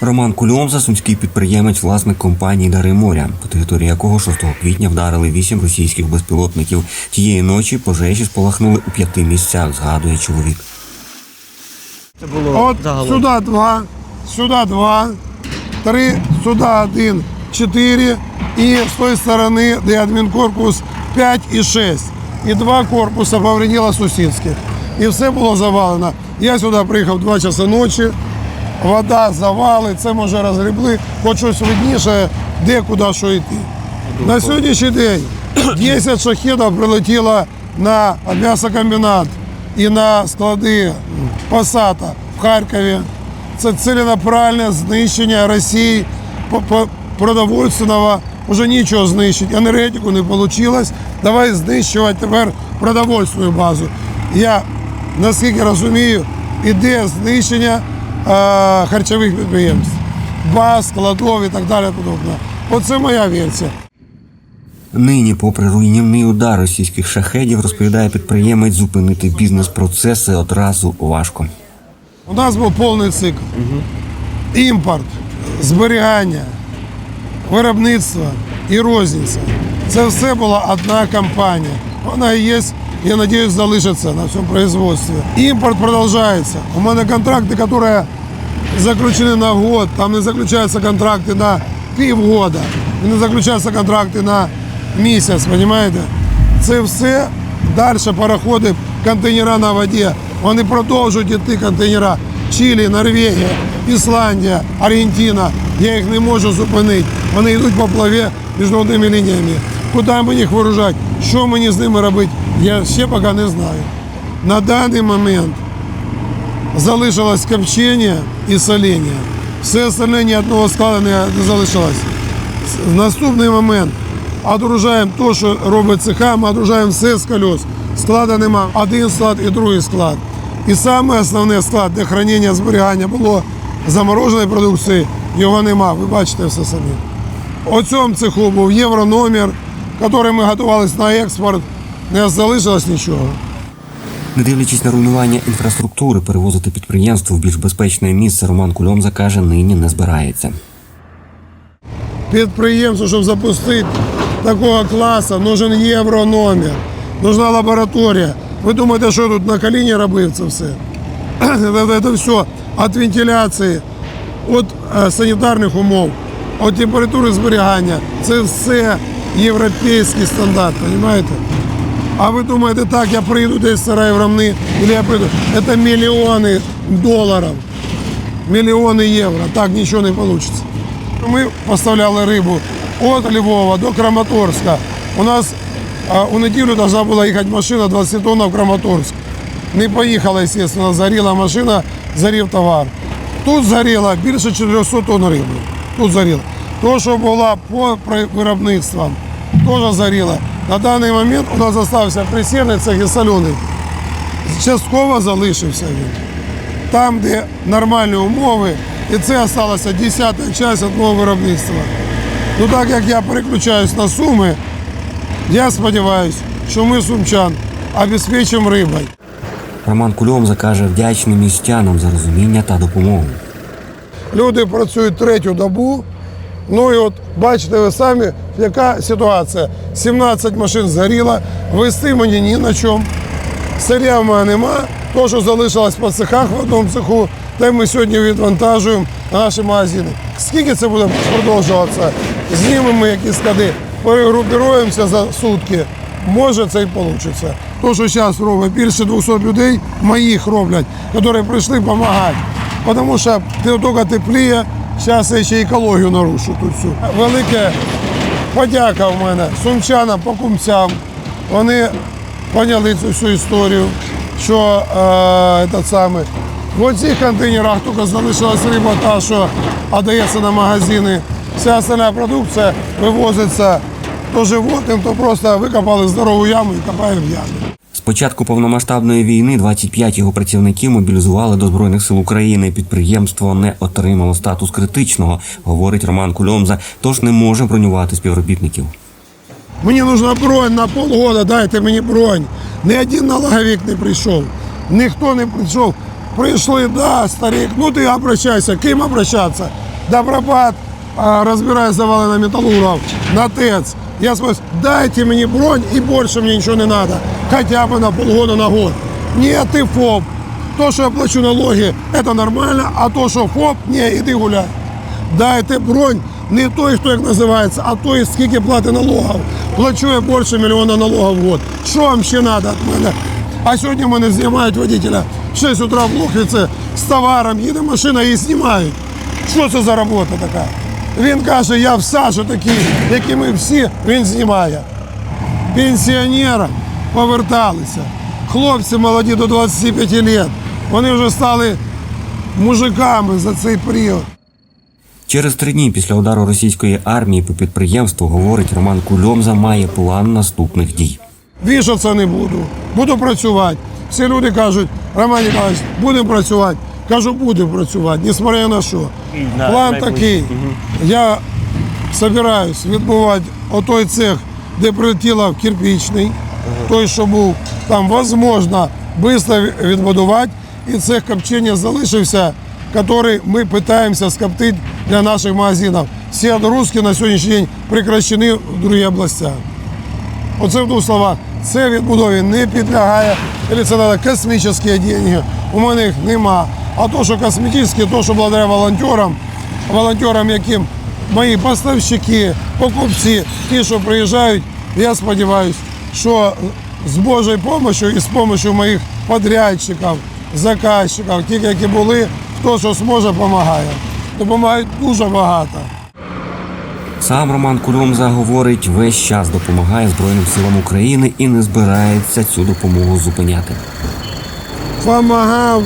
Роман Кульомза, сумський підприємець, власник компанії Дари моря, по території якого 6 квітня вдарили вісім російських безпілотників. Тієї ночі пожежі спалахнули у п'яти місцях, згадує чоловік. Це було От загалом. сюди два, сюди два, три, сюди один, чотири. І з тої сторони, де адмінкорпус 5 і 6. І два корпуси повредило сусідських. І все було завалено. Я сюди приїхав 2 часи ночі. Вода, завали, це може розгребли, хоч щось видніше, де куди що йти. На сьогоднішній день 10 шахедів прилетіло на м'ясокомбінат і на склади Пасата в Харкові. Це ціленаправленне знищення Росії продовольственного. Уже нічого знищити, енергетику не вийшло. Давай знищувати тепер продовольственну базу. Я наскільки розумію, іде знищення харчових підприємств, баз, складов і так далі. Подобне. Оце моя версія. Нині, попри руйнівний удар російських шахедів, розповідає підприємець, зупинити бізнес-процеси одразу важко. У нас був повний цикл. Імпорт, зберігання, виробництво і розниця. Це все була одна компанія. Вона і є, я сподіваюся, залишиться на всьому производстві. Імпорт продовжується. У мене контракти, які заключені на год, там не заключаються контракти на півгода, не заключаються контракти на місяць, розумієте? Це все далі пароходи, контейнера на воді. Вони продовжують йти контейнера. Чилі, Норвегія, Ісландія, Аргентина. Я їх не можу зупинити. Вони йдуть по плаві міжнародними лініями. Куди мені їх виружати? Що мені з ними робити? Я ще поки не знаю. На даний момент залишилось копчення і соління. Все остальне ні одного складу не залишилось. В наступний момент одружаємо те, що робить цеха, ми одружаємо все з колес. Склада нема. Один склад і другий склад. І саме основне склад, де хранення зберігання було замороженої продукції, його нема. Ви бачите все самі. У цьому цеху був єврономер, який ми готувалися на експорт. Не залишилось нічого. Не дивлячись на руйнування інфраструктури, перевозити підприємство в більш безпечне місце, Роман Кульомза каже, нині не збирається. підприємству, щоб запустити такого класу, нужен єврономер, нужна лабораторія. Ви думаєте, що тут на коліні робив це все? Це, це все від вентиляції, від е, санітарних умов, від температури зберігання. Це все європейський стандарт, розумієте? А ви думаєте, так, я прийду десь в сарай в Рамни, або я прийду. Це мільйони доларів, мільйони євро. Так нічого не вийде. Ми поставляли рибу від Львова до Краматорська. У нас а, у неділю повинна була їхати машина 20 тонн в Краматорськ. Не поїхала, звісно, загоріла машина, згорів товар. Тут згоріло більше 400 тонн риби. Тут згоріло. То, що була по при- виробництвам, теж згоріло. На даний момент у нас залишився присірний цех і. Частково залишився він там, де нормальні умови, і це залишилася десята частина одного виробництва. Ну так як я переключаюсь на суми, я сподіваюся, що ми сумчан обезпечимо рибою. Роман Кульомза каже, вдячний містянам за розуміння та допомогу. Люди працюють третю добу. Ну і от бачите ви самі, яка ситуація. 17 машин згоріло, вести мені ні на чому. Сиря в мене нема. То, що залишилось по цехах в одному цеху, те ми сьогодні відвантажуємо наші магазини. Скільки це буде продовжуватися? Знімемо якісь склади, перегрупіруємося за сутки. Може це і вийде. То, що зараз робить більше 200 людей, моїх роблять, які прийшли допомагати. Тому що тільки тепліє, зараз я ще екологію нарушу тут всю. Велике подяка в мене сумчанам, покумцям. Вони поняли цю всю історію, що е, самий, в цих контейнерах тільки залишилась риба, та, що віддається на магазини. Вся остальна продукція вивозиться то животним, то просто викопали здорову яму і копають в ямі. З початку повномасштабної війни 25 його працівників мобілізували до збройних сил України. Підприємство не отримало статус критичного, говорить Роман Кульомза, тож не може бронювати співробітників. Мені нужна бронь на полгода, дайте мені бронь. Ні один налоговик не прийшов, ніхто не прийшов. Прийшли, да, старик, ну ти обращайся, ким обращатися? Добробат а, разбирает завалы на металлургов, на ТЭЦ. Я спросил, дайте мне бронь и больше мне ничего не надо. Хотя бы на полгода, на год. Нет, ты ФОП. То, что я плачу налоги, это нормально, а то, что ФОП, не, іди гуляй. Дайте бронь не той, хто як називається, а той, скільки плати налогів. Плачу я більше мільйона налогів в год. Що вам ще треба від мене? А сьогодні мене знімають водителя. В 6 утра в Лохвиці з товаром їде машина і знімають. Що це за робота така? Він каже, я в Саші такий, як і ми всі, він знімає. Пенсіонерам поверталися. Хлопці молоді до 25 років. Вони вже стали мужиками за цей період. Через три дні після удару російської армії по підприємству, говорить Роман Кульомза, має план наступних дій. Вішатися не буду. Буду працювати. Всі люди кажуть, Роман Ніколаївич, будемо працювати. Кажу, будемо працювати, несмотря на що. на- План такий. Я збираюсь відбувати отой цех, де прилетіла в кирпичний, той, що був там, можливо, швидко відбудувати. І цех копчення залишився, який ми намагаємося скоптити для наших магазинів. Всі відгрузки на сьогоднішній день прекращені в інших областях. Оце в двох словах. Це відбудові не підлягає. Це треба космічні деньги. У мене їх нема. А то, що космічні, то, що благодаря волонтерам, волонтерам, яким мої поставщики, покупці, ті, що приїжджають, я сподіваюся, що з Божою допомогою і з допомогою моїх подрядчиків, заказчиків, тих, які були, хто що зможе, допомагає. Допомагають дуже багато. Сам Роман Кульомза говорить, весь час допомагає Збройним силам України і не збирається цю допомогу зупиняти. Помагав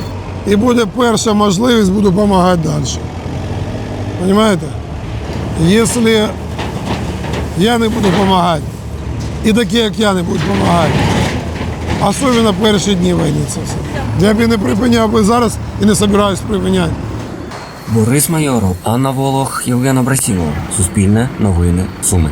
і буде перша можливість, буду допомагати далі. Понимаете? Якщо я не буду допомагати, і такі, як я не будуть допомагати, особливо перші дні війни це все. Я б і не припиняв би зараз і не збираюсь припиняти. Борис Майоров, Анна Волох, Євген Абрасімов. Суспільне новини Суми.